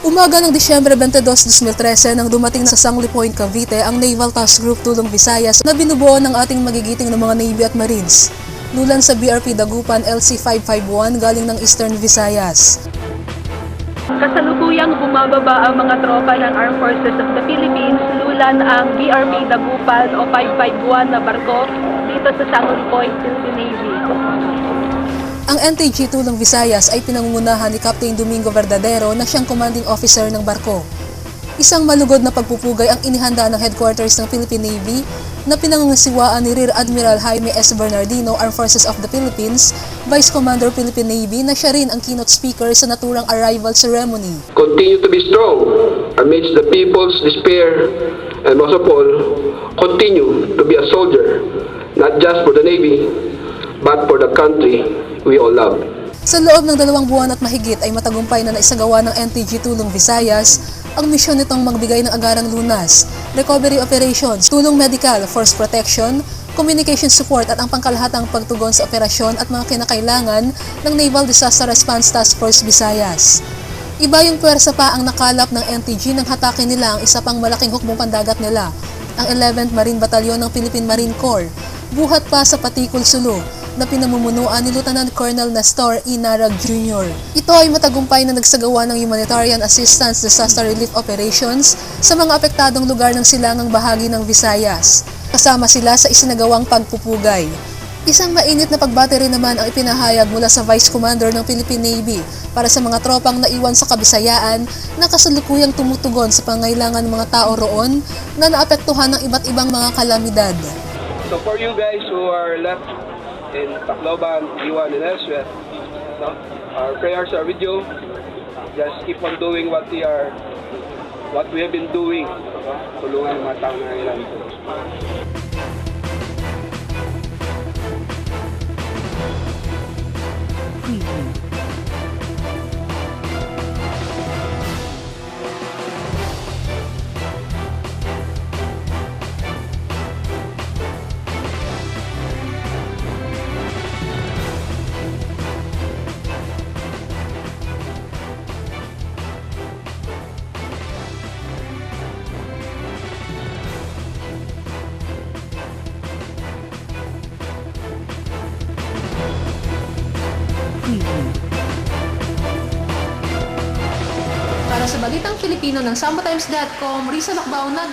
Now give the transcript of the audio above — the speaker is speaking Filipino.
Umaga ng Disyembre 22, 2013 nang dumating sa Sangli Point, Cavite ang Naval Task Group Tulong Visayas na binubuo ng ating magigiting ng mga Navy at Marines. Lulan sa BRP Dagupan LC-551 galing ng Eastern Visayas. Kasalukuyang bumababa ang mga tropa ng Armed Forces of the Philippines, lulan ang BRP Dagupan o 551 na barko dito sa Sangol Point, Philippine Navy. Ang NTG Tulong Visayas ay pinangungunahan ni Captain Domingo Verdadero na siyang commanding officer ng barko. Isang malugod na pagpupugay ang inihanda ng headquarters ng Philippine Navy na pinangungasiwaan ni Rear Admiral Jaime S. Bernardino, Armed Forces of the Philippines, Vice Commander Philippine Navy na siya rin ang keynote speaker sa naturang arrival ceremony. continue to be strong amidst the people's despair, and most of all, continue to be a soldier, not just for the Navy, but for the country we all love. Sa loob ng dalawang buwan at mahigit ay matagumpay na naisagawa ng NTG Tulong Visayas ang misyon nitong magbigay ng agarang lunas, recovery operations, tulong medical, force protection, communication support at ang pangkalahatang pagtugon sa operasyon at mga kinakailangan ng Naval Disaster Response Task Force Visayas. Iba yung puwersa pa ang nakalap ng NTG nang hatakin nila ang isa pang malaking hukbong pandagat nila, ang 11th Marine Battalion ng Philippine Marine Corps, buhat pa sa Patikul Sulu, na pinamumunuan ni Lieutenant Colonel Nestor E. Narag Jr. Ito ay matagumpay na nagsagawa ng humanitarian assistance disaster relief operations sa mga apektadong lugar ng silangang bahagi ng Visayas. Kasama sila sa isinagawang pagpupugay. Isang mainit na pagbati rin naman ang ipinahayag mula sa Vice Commander ng Philippine Navy para sa mga tropang naiwan sa kabisayaan na kasalukuyang tumutugon sa pangailangan ng mga tao roon na naapektuhan ng iba't ibang mga kalamidad. So for you guys who are left in Tacloban, Iwan, and elsewhere, no, our prayers are with you. Just keep on doing what we are, what we have been doing. No? Tulungan ang mga tao na ilan. Para sa Balitang Filipino ng SambaTimes.com, Risa Lakbao nag